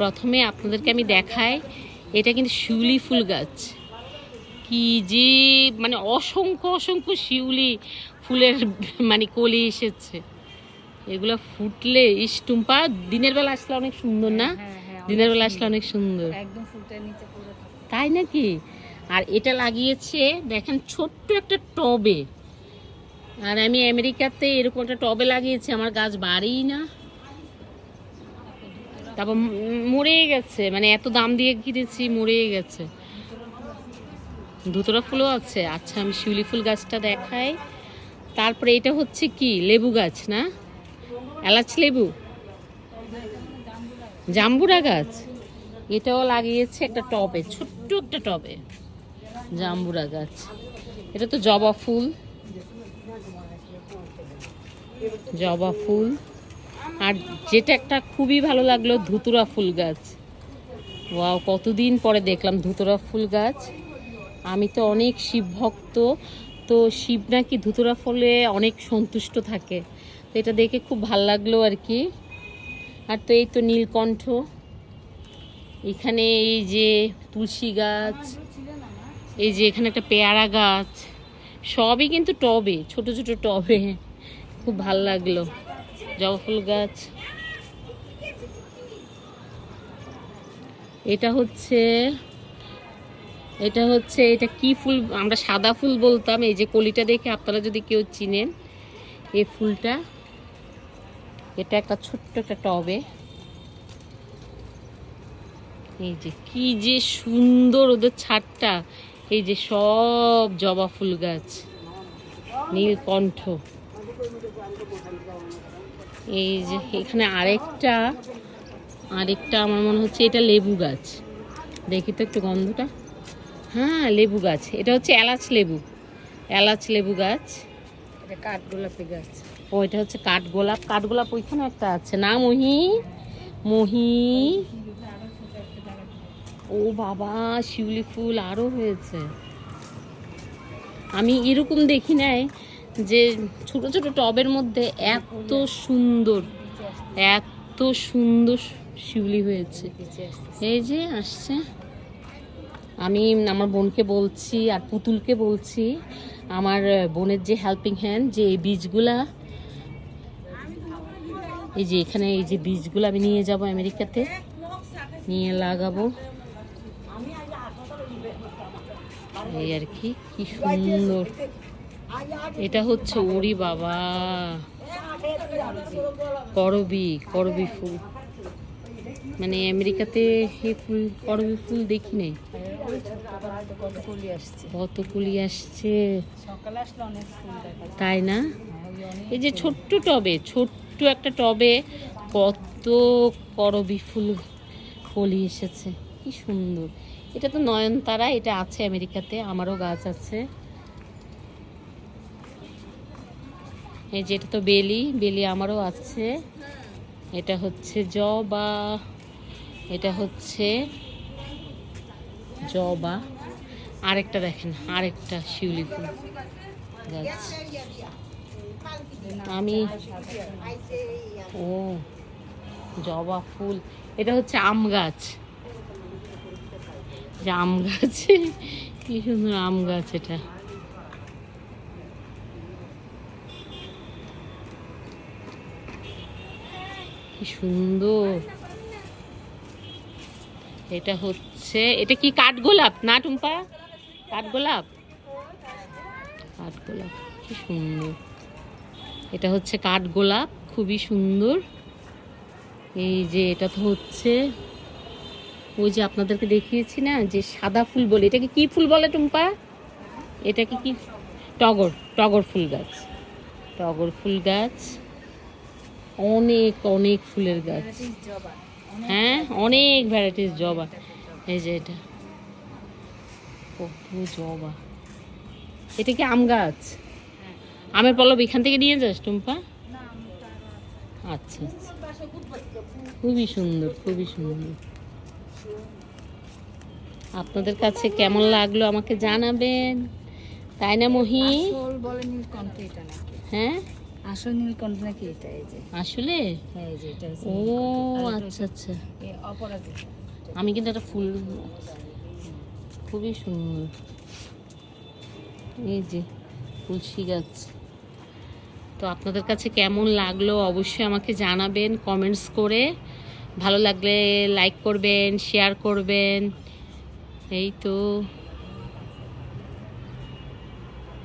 প্রথমে আপনাদেরকে আমি দেখাই এটা কিন্তু শিউলি ফুল গাছ। কি যে মানে অসংখ্য অসংখ্য শিউলি ফুলের মানে কলি এসেছে। এগুলো ফুটলে ইস্টুম্পা দিনের বেলা আসলে অনেক সুন্দর না? হ্যাঁ, হ্যাঁ, দিনের বেলা আসলে অনেক সুন্দর। তাই নাকি? আর এটা লাগিয়েছে দেখেন ছোট্ট একটা টবে। আর আমি আমেরিকাতে এরকম একটা টবে লাগিয়েছি আমার গাছ বাড়েই না। তারপর মরে গেছে। মানে এত দাম দিয়ে কিনেছি মরে গেছে। ধুতরা ফুলও আছে। আচ্ছা আমি শিউলি ফুল গাছটা দেখাই। তারপরে এটা হচ্ছে কি? লেবু গাছ, না? এলাচ লেবু? জাম্বুরা গাছ? এটাও লাগিয়েছে একটা টবে, ছোট্ট একটা টবে। জাম্বুরা গাছ। এটা তো জবা ফুল। জবা ফুল। আর যেটা একটা খুবই ভালো লাগল, ধুতুরা ফুল গাছ। ওয়াও, কতদিন পরে দেখলাম ধুতুরা ফুল গাছ। আমি তো অনেক শিব ভক্ত, তো শিব নাকি ধুতুরা ফুলে অনেক সন্তুষ্ট থাকে। তো এটা দেখে খুব ভালো লাগল আর কি। আর তো এই তো নীলকণ্ঠ। এখানে এই যে তুলসী গাছ, এই যে এখানে একটা পেয়ারা গাছ, সবই কিন্তু টবে, ছোট ছোট টবে। খুব ভালো লাগল। জবা ফুল গাছ। এটা হচ্ছে এটা হচ্ছে, এটা কি ফুল? আমরা সাদা ফুল বলতাম, এই যে কলিটা দেখে আপনারা যদি কেউ চিনেন, এই ফুলটা, এটা একটা ছোট্ট একটা টবে। এই যে কি যে সুন্দর ওদের ছাদটা। এই যে সব জবা ফুল গাছ নীলকণ্ঠ এই যে এখানে আরেকটা আরেকটা আমার মনে হচ্ছে এটা লেবু গাছ। দেখি তো একটু গন্ধটা। হ্যাঁ লেবু গাছ। এটা হচ্ছে এলাচ লেবু। এলাচ লেবু গাছ। এটা কাঠগোলাপি গাছ। ও এটা হচ্ছে কাঠগোলাপ কাঠগোলাপ ওইখানে একটা আছে। না মহি? মহি? ও বাবা শিউলি ফুল আরও হয়েছে। আমি এরকম দেখি নাই। যে ছোট ছোট টবের মধ্যে এত সুন্দর এত সুন্দর শিউলি হয়েছে। এই যে আসছে। আমি আমার বোনকে বলছি আর পুতুলকে বলছি, আমার বোনের যে হেল্পিং হ্যান্ড যে এই বীজগুলা, এই যে এখানে এই যে বীজগুলো আমি নিয়ে যাব আমেরিকাতে, নিয়ে লাগাবো। এই আর কি কি সুন্দর। এটা হচ্ছে ওরি বাবা। করবি করবি ফুল। মানে আমেরিকাতে এই ফুল, করবি ফুল দেখি নাই? কত কলি আসছে। তাই না? এই যে ছোট্ট টবে, ছোট্ট একটা টবে কত করবি ফুল কলি এসেছে। কি সুন্দর। এটা তো নয়নতারা, এটা আছে আমেরিকাতে, আমারও গাছ আছে। এই যে এটা তো বেলি বেলি আমারও আছে। এটা হচ্ছে জবা, এটা হচ্ছে জবা। আরেকটা দেখেন, আরেকটা শিউলি ফুল। গাছ। আমি ও, জবা ফুল। এটা হচ্ছে আম গাছ। যে আম গাছ, কি সুন্দর আম গাছ এটা। কি সুন্দর। এটা হচ্ছে, এটা কি কাঠগোলাপ না টুম্পা? কাঠগোলাপ? কাঠগোলাপ, কি সুন্দর। এটা হচ্ছে কাঠগোলাপ, খুবই সুন্দর। এই যে এটা তো হচ্ছে, ওই যে আপনাদেরকে দেখিয়েছি না, যে সাদা ফুল বলে, এটাকে কি ফুল বলে টুম্পা? এটাকে কি? টগর টগর ফুল গাছ। টগর ফুল গাছ। অনেক অনেক ফুলের গাছ। হ্যাঁ অনেক ভ্যারাইটিস জবা। এই যে এটা। কত জবা। এটা কি আম গাছ? আমের পল্লব এখান থেকে নিয়ে যাস টুম্পা? আচ্ছা আচ্ছা। খুবই সুন্দর খুবই সুন্দর। আপনাদের কাছে কেমন লাগল আমাকে জানাবেন। তাই না মহি? হ্যাঁ? আসল নীলকণ্ঠ নাকি? এটা এই যে। আসলে? হ্যাঁ এই যে এটা ও আচ্ছা আচ্ছা। আমি কিন্তু একটা ফুল খুবই সুন্দর। এই যে তুলসী গাছ। তো আপনাদের কাছে কেমন লাগল অবশ্যই আমাকে জানাবেন কমেন্টস করে। ভালো লাগলে লাইক করবেন শেয়ার করবেন। এই তো।